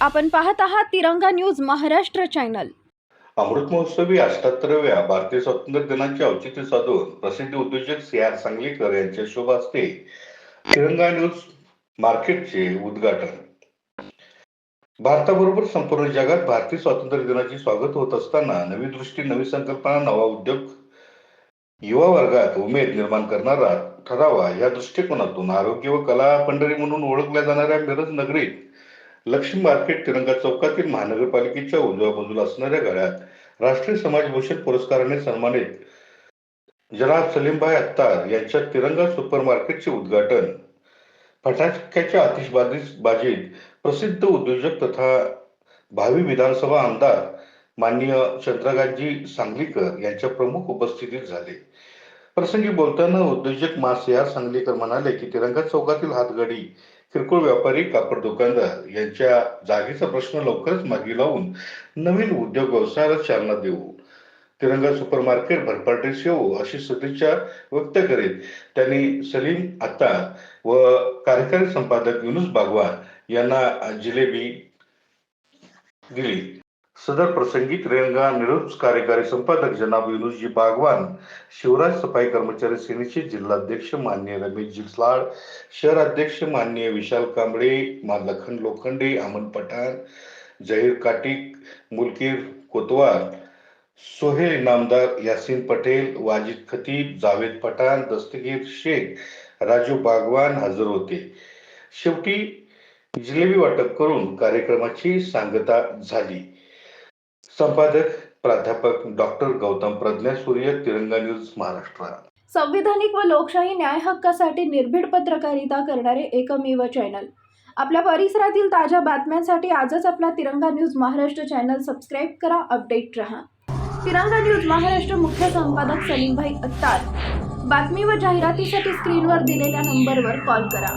आपण पाहत आहात तिरंगा न्यूज महाराष्ट्र चॅनल. अमृत महोत्सवी अठ्याहत्तराव्या भारतीय स्वातंत्र्य दिनाचे औचित्य साधून प्रसिद्ध उद्योजक सी आर सांगलीकर यांच्या शुभ हस्ते तिरंगा न्यूज मार्केटचे उद्घाटन. भारताबरोबर संपूर्ण जगात भारतीय स्वातंत्र्य दिनाचे स्वागत होत असताना नवी दृष्टी नवी संकल्पना नवा उद्योग युवा वर्गात उमेद निर्माण करणारा ठरावा या दृष्टिकोनातून आरोग्य व कला पंढरी म्हणून ओळखल्या जाणाऱ्या मिरज नगरीत लक्ष्मी मार्केट तिरंगा चौकातील महानगरपालिकेच्या उजव्या बाजूला असणाऱ्या घरात राष्ट्रीय समाजभूषण पुरस्काराने सन्मानित जनाब सलीमभाई अत्तार यांच्या तिरंगा सुपर मार्केटचे उद्घाटन. फटाक्याच्या आतिषबाजीत बाजीत प्रसिद्ध उद्योजक तथा भावी विधानसभा आमदार माननीय चंद्रकांतजी सांगलीकर यांच्या प्रमुख उपस्थितीत झाले. प्रसंगी बोलताना उद्योजक मास या सांगलीकर म्हणाले की तिरंगा चौकातील हातगाडी किरकोळ व्यापारी कापड दुकानदार यांच्या जागेचा प्रश्न लवकरच मागे लावून नवीन उद्योग व्यवसायाला चालना देऊ. तिरंगा सुपर मार्केट भरपाटे येऊ अशी सदिच्छा व्यक्त करीत त्यांनी सलीम आता व कार्यकारी संपादक युनुस बागवान यांना जिलेबी दिली. सदर प्रसंगी रेणगा निरोज कार्यकारी संपादक जनाब युनुजी बागवान शिवराज सफाई कर्मचारी सेनेचे जिल्हाध्यक्ष मान्य रमेश जिसलाड शहर अध्यक्ष माननीय विशाल कांबळे मा लखन लोखंडे अमन पठाण जहीर काटिक मुलकीर कोतवाल सोहेल इनामदार यासीन पटेल वाजिद खतीब जावेद पठाण दस्तगीर शेख राजू बागवान हजर होते. शेवटी जिलेबी वाटप करून कार्यक्रमाची सांगता झाली. संपादक प्राध्यापक डॉक्टर गौतम प्रज्ञा सूर्य तिरंगा न्यूज महाराष्ट्र. संविधानिक व लोकशाही न्याय हक्कासाठी निर्भीड पत्रकारिता करणारे एकमेव चॅनल. आपल्या परिसरातील ताज्या बातम्यांसाठी आजच आपला Tiranga news Maharashtra channel subscribe करा अपडेट रहा. तिरंगा न्यूज महाराष्ट्र मुख्य संपादक सलीमभाई अत्तार. बातमी व जाहिरातीसाठी स्क्रीनवर दिलेल्या नंबरवर कॉल करा.